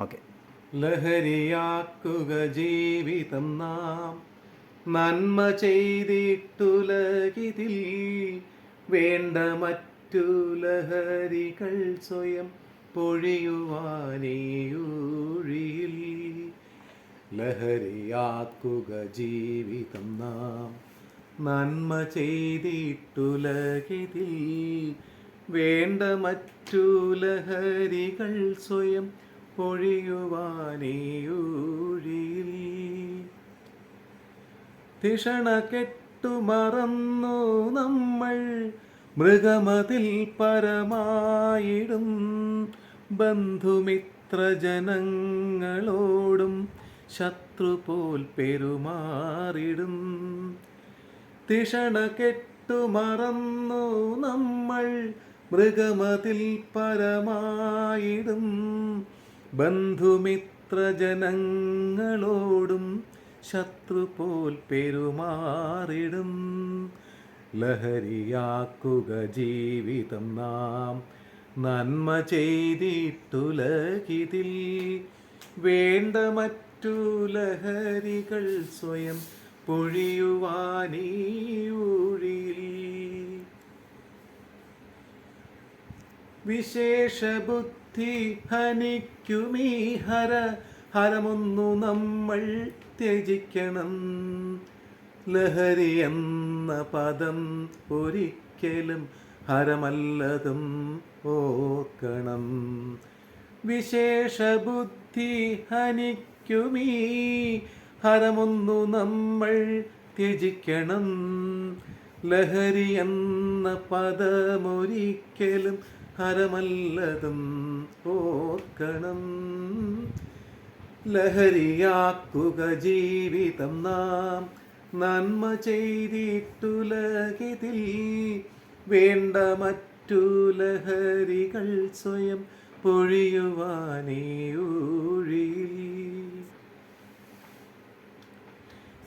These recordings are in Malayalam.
ഓക്കെ. ലഹരിയാക്കുക ജീവിതം നാം. നന്മ ചെയ്തിട്ടുലകിതിൽ വേണ്ട മറ്റു ലഹരികൾ സ്വയം പൊഴിയുവാനേയൂഴിയിൽ. ലഹരിയാക്കുക ജീവിതം നാം. നന്മ ചെയ്തിട്ടുലകിതിൽ വേണ്ട മറ്റു ലഹരികൾ സ്വയം പൊഴിയുവാനേയൂഴിയിൽ തിഷണ കെട്ടു മറന്നു നമ്മൾ മൃഗമതിൽ പരമായിടും. ബന്ധുമിത്രജനങ്ങളോടും ശത്രു പോൽ പെരുമാറിടും. തിഷണ കെട്ടു മറന്നു നമ്മൾ മൃഗമതിൽ പരമായിടും. ബന്ധുമിത്രജനങ്ങളോടും ശത്രു പോൽ പെരുമാറിടും. ലഹരിയാക്കുക ജീവിതം നാം നന്മ ചെയ്തിട്ടുലകിതിൽ. വേണ്ട മറ്റു ലഹരികൾ സ്വയം പൊഴിയുവാനീ വിശേഷ ബുദ്ധി ഹനിക്കുമീ ഹര ഹരമൊന്നു നമ്മൾ ത്യജിക്കണം. ലഹരി എന്ന പദം ഒരിക്കലും ഹരമല്ലതും ഓക്കണം വിശേഷ ബുദ്ധി ഹനിക്കുമീ ഹരമൊന്നു നമ്മൾ ത്യജിക്കണം. ലഹരി എന്ന പദമൊരിക്കലും ഹരമല്ലതും ഓർക്കണം. ലഹരിയാക്കുക ജീവിതം നാം. നന്മ ചെയ്തിട്ടുലകിതിൽ വേണ്ട മറ്റു ലഹരികൾ സ്വയം പൊഴിയുവാനേയൂഴിയിൽ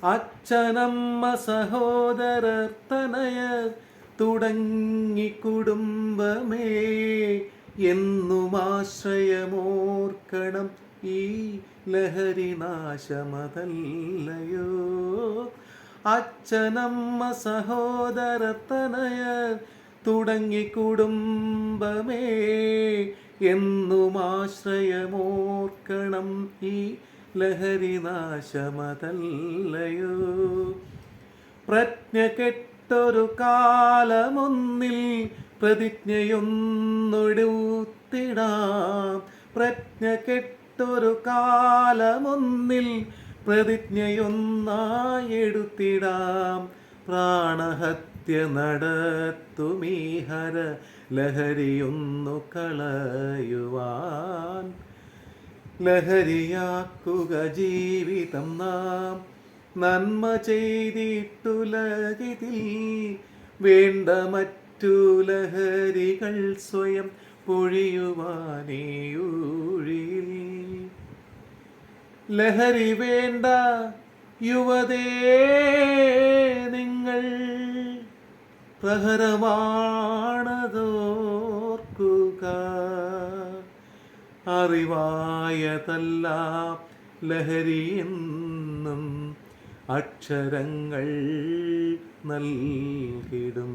അച്ഛനമ്മ സഹോദരർ തനയർ തുടങ്ങി കുടുംബമേ എന്നും ആശ്രയമോർക്കണം ഈ ലഹരി നാശമതല്ലയോ? അച്ഛനമ്മ സഹോദര തനയർ തുടങ്ങി കുടുംബമേ എന്നും ആശ്രയമോർക്കണം ഈ ലഹരി നാശമതല്ലയോ? പ്രജ്ഞ കെട്ടൊരു കാലമൊന്നിൽ പ്രതിജ്ഞയൊന്നൊടുത്തിടാം. പ്രജ്ഞ കെട്ടൊരു കാലമൊന്നിൽ പ്രതിജ്ഞയൊന്നായെടുത്തിടാം. പ്രാണഹത്യ നടത്തുമീഹര ലഹരിയൊന്നു കളയുവാൻ. ലഹരിയാക്കുക ജീവിതം നാം. നന്മ ചെയ്തിട്ടുലകിതിൽ വേണ്ട മറ്റു ലഹരികൾ സ്വയം പൊഴിയുവാനേയൂഴിയിൽ ലഹരി വേണ്ട യുവതേ നിങ്ങൾ പ്രഹരമാണതോർക്കുക. അറിവായതല്ല ലഹരിയെന്നും അക്ഷരങ്ങൾ നൽകിടും.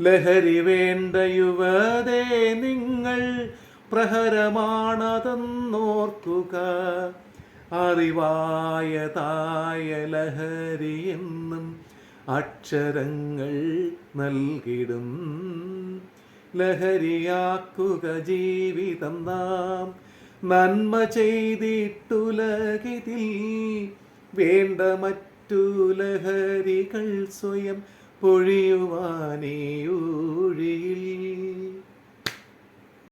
ലഹരി വേണ്ട യുവതേ നിങ്ങൾ പ്രഹരമാണതെന്നോർക്കുക. അറിവായതായ ലഹരിയെന്നും അക്ഷരങ്ങൾ നൽകിടും. ലഹരിയാക്കുക ജീവിതം നാം. നന്മ ചെയ്തിട്ടുലകിതിൽ വേണ്ട മറ്റു ലഹരികൾ സ്വയം പൊഴിയുവാനേയൂഴിയിൽ.